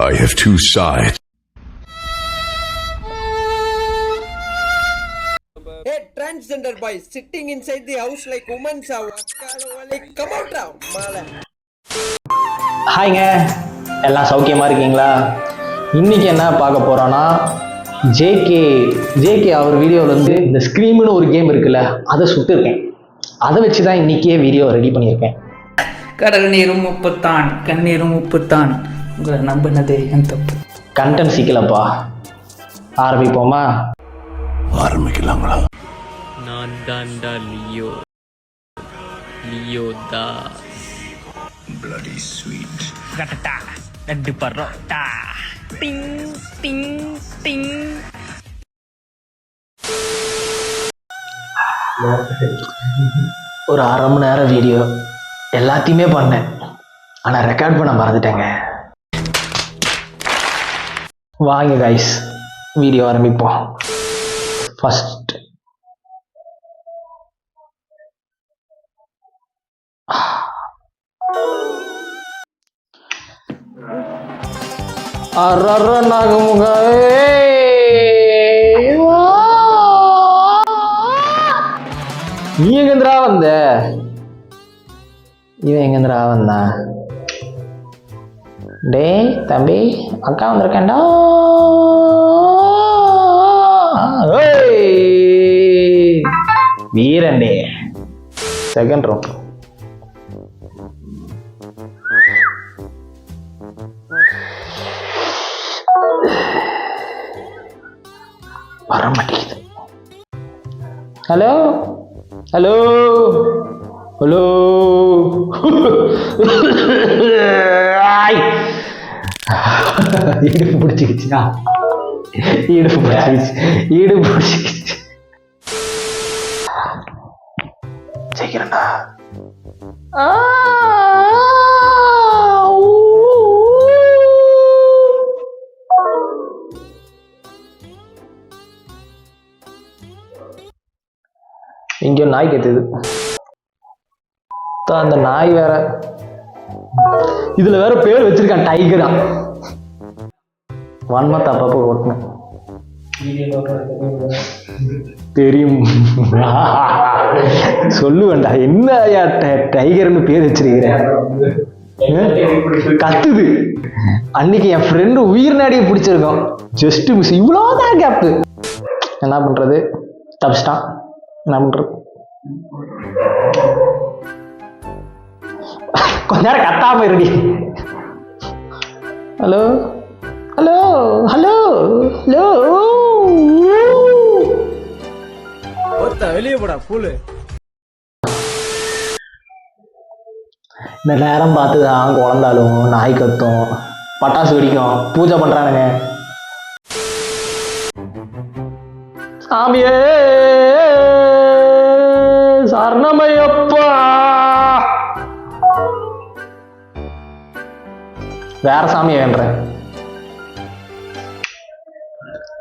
I have two sides. Hey, transgender boy sitting inside the house like women are like come out now, mala. ஹாய்ங்க எல்லாம் சௌக்கியமாக இருக்கீங்களா? இன்னைக்கு என்ன பார்க்க போகிறோன்னா ஜேகே ஜேகே அவர் வீடியோவில் வந்து இந்த ஸ்க்ரீம்னு ஒரு கேம் இருக்குல்ல அதை சுட்டுருக்கேன். அதை வச்சு தான் இன்றைக்கே வீடியோ ரெடி பண்ணியிருக்கேன். கடல் நீரும் உப்புத்தான் கண்ணீரும் உப்புத்தான். உங்களை நம்பினது என் தப்பு. கண்டென்ட் சிக்கலப்பா. ஆரம்பிப்போமா? ஆரம்பிக்கலாங்களா? நான் தான்டா லியோ. லியோ தா கட்டட்டா. ரெண்டு பரோட்டா. டிங் டிங் டிங் ஒரு அரை மணி நேரம் வீடியோ எல்லாத்தையுமே பண்ணேன். ஆனால் ரெக்கார்ட் பண்ண மறந்துட்டேங்க. வாங்க கைஸ் வீடியோ ஆரம்பிப்போம். ஃபர்ஸ்ட் அரர நாகமுக நீ எங்கேந்திரா வந்த? இவன் எங்கேந்திரா வந்தான்? டேய் தம்பி அக்கா வந்திருக்கேன்டா ஏய்! வீரன் டே செகண்ட் ரவுண்ட் வர மாட்டேங்குது ஹலோ ஹலோ ஹலோ ஆய். இடுப்பு பிடிச்சிக்கிச்சா இடுப்பு பிடிச்சிக்கிச்சு. இடுப்பு பிடிச்சிக்கிச்சு. சீக்கிரம்டா. இங்கே நாய் கத்துது அந்த நாய் வேற. இதுல வேற பேர் வச்சிருக்கான் டைகரா வன்மத்தை அப்பப்போ ஓட்டணும் தெரியும். சொல்லுவேன்டா என்ன ஐயா டை- டைகர்னு பேர் வச்சிருக்கிறேன்? கத்துது. அன்னைக்கு என் ஃப்ரெண்டு உயிர் நாடியை பிடிச்சிருக்கோம் ஜஸ்ட் மிஸ் இவ்வளோதான் கேப்பு என்ன பண்றது? தப்பிச்சிட்டான். என்ன பண்றது? கொஞ்ச நேரம் கத்தாம இருடி. ஹலோ ஹலோ ஹலோ ஹலோ வெளியே போடா பூலு இந்த நேரம் பார்த்து தான் குழந்தாலும் நாய் கத்தும் பட்டாசு வெடிக்கும் பூஜை பண்றானுங்க. சாமியே! வேற சாமியை வேண்டேன்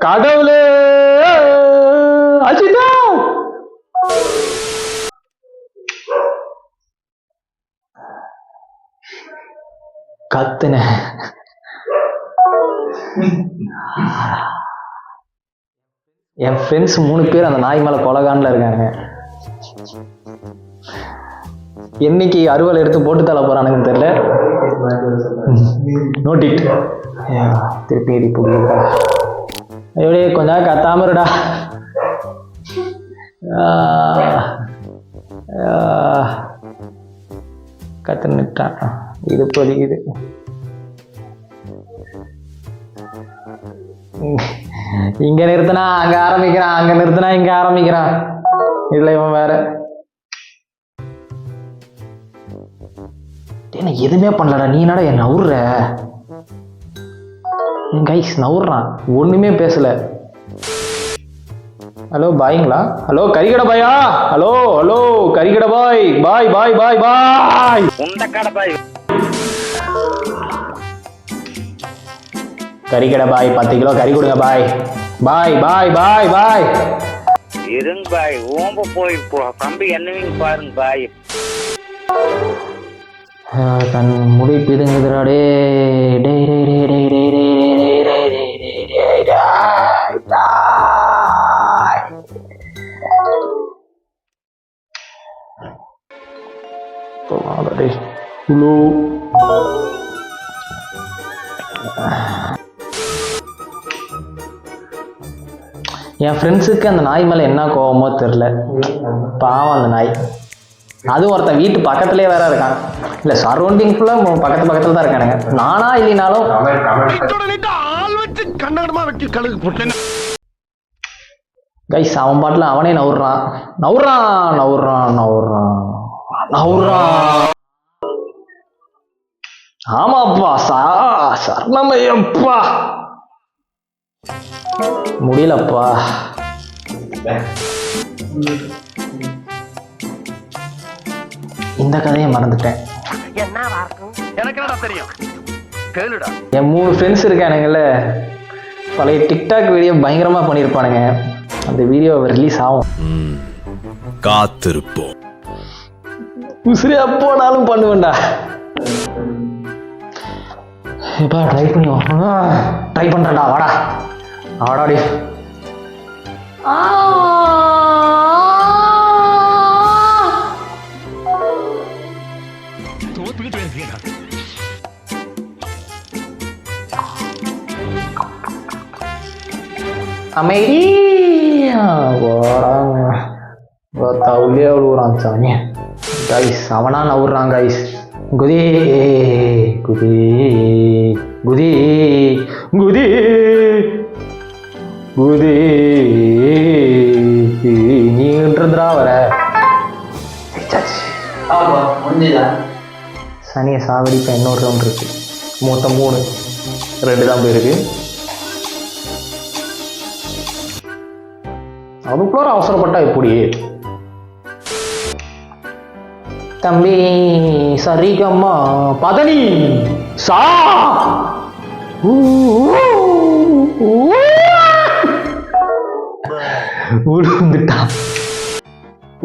கடவுளே! அஜிதா! கத்துன. என் ஃப்ரெண்ட்ஸ் மூணு பேர் அந்த நாய் மேல கொலகான்ல இருக்காங்க. என்னைக்கு அறுவல் எடுத்து போட்டு தள்ள போறானுங்கன்னு தெரியல. நோட்டிட் திருப்பி ஏறி போடுறா எப்படி கொஞ்ச நேரம் கத்தாம இருடா. கத்து நிட்டான் இது பொதிக்குது இங்க நிறுத்தினா அங்க ஆரம்பிக்கிறான். அங்க நிறுத்தினா இங்க ஆரம்பிக்கிறான். இதுல இவன் வேற. என்ன எதுவுமே பண்ணலடா நீ என்னடா என் நவுற கைஸ் நவுறான் ஒண்ணுமே பேசல. ஹலோ பாய்ங்களா? ஹலோ கறிக்கடை பாயா? ஹலோ ஹலோ கறிக்கடை பாய். பாய் பாய் பாய் பாய் கறிக்கடை பாய் பத்து கிலோ கறி கொடுங்க பாய். பாய் பாய் பாய் பாய் இருங்க பாய் ஓம்ப போய் கம்பி என்னவீங்க பாருங்க பாய். தன் முடி பிதுங்குதுராடே டே டே டே டே டே டே டே டே டே டே டே ஹலோ என் ஃப்ரெண்ட்ஸுக்கு அந்த நாய் மேலே என்ன கோபமோ தெரில பாவம் அந்த நாய் அதுவும் ஒருத்தன் வீட்டு பக்கத்துலேயே வேற இருக்கான். இல்லை சரௌண்டிங் ஃபுல்லாக பக்கத்து பக்கத்தில் தான் இருக்கானுங்க. நானா இல்லைனாலும் கைஸ் அவன் பாட்டில் அவனே நவுறான். நவுறான் நவுறான் நவுறான். நவுறான். ஆமாப்பா சா சரணமையப்பா. முடியலப்பா. இந்த கதையை மறந்துட்டேன். என் மூணு ஃப்ரெண்ட்ஸ் இருக்கானுங்கல்ல பழைய டிக்டாக் வீடியோ பயங்கரமா பண்ணியிருப்பானுங்க அந்த வீடியோ ரிலீஸ் ஆகும். காத்திருப்போம். உசிரி அப்போனாலும் பண்ணுவேன்டா. எப்பா ட்ரை பண்ணி ட்ரை பண்றேன்டா வாடா. வாடாடி அமைதி. தவுலே விழுவுறான் சாமி கைஸ் அவனா நவுறான் கைஸ் குதி குதி குதி குதி குதி. நீன்றதுரா வர சனியை சாவடிப்ப இன்னொரு ரவுண்ட் இருக்கு. மொத்தம் மூணு. ரெண்டு தான் போயிருக்கு. அதுக்குள்ள அவசரப்பட்டா எப்படி தம்பி சரிகம்மா. பதனி சா. ஊ,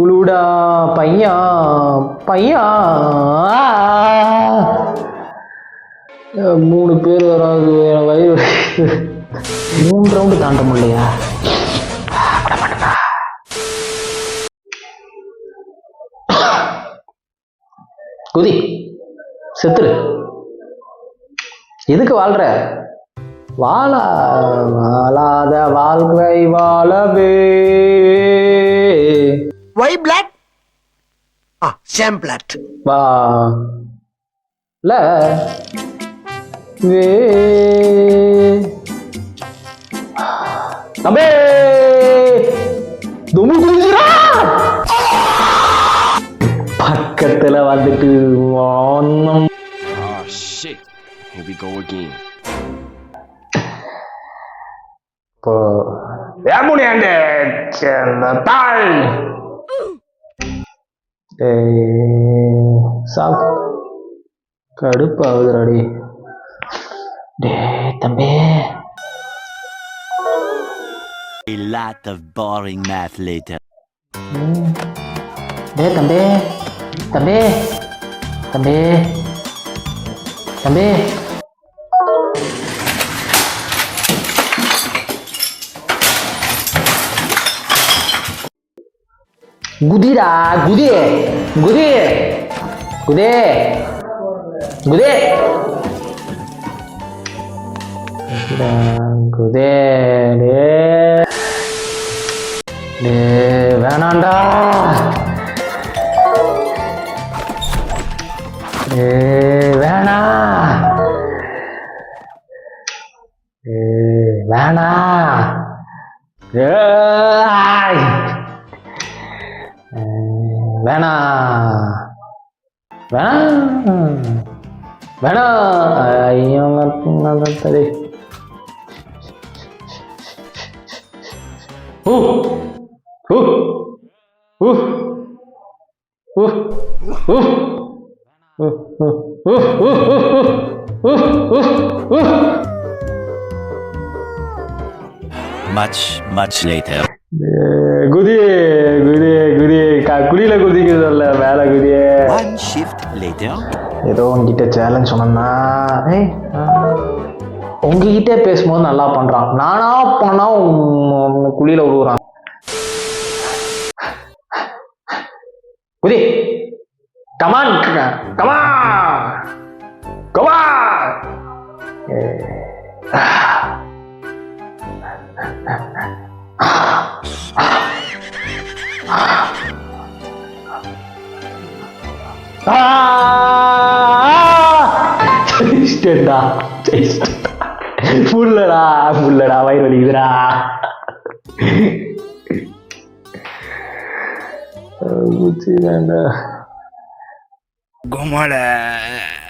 உளுடா பையா பையா. மூணு பேர் வராது வயிறு மூணு ரவுண்டு தாண்ட முடியலையா? குதி. செத்துரு. எதுக்கு வாழ்ற? வாழ வாழாத வாழ்க்கை வாழவே. Why black? Ah, Sam Black. வா ல வே. தம்பே! தும்மு குதிச்சுடா பக்கத்துல வந்துட்டு go again. இப்போ தாள் சாப் கடுப்பாகுதுடாடி டே தம்பி. A lot of boring math later. டே தம்பி. தம்பி தம்பி தம்பி குதிடா குதி குதி குதே குதே குதே டே டே வேணாண்டா ஏ வேணா ஏ வேணா ஏய். ஏ, வேணா வேணா வேணா ஐயோ நல்லது ஊ ஊ ஊ ஊ ஊ Much, much later. குதி குதி குதி குடியில குதிக்கிறதில்ல மேல குதியே. Shift later. ஏதோ உங்ககிட்ட சேலஞ்ச் சொன்னா ஏய் உங்ககிட்ட பேசும்போது நல்லா பண்றான். நானா பண்ணா குழியில விழுவுறான் குதி. கமான் கமா கமா ஜெயிச்சிட்டேன்டா ஜெயிச்சிட்டேன் புல்லடா புல்லடா வயிறு வலிக்குதுடா மூச்சு வேண்டாம் ごもれ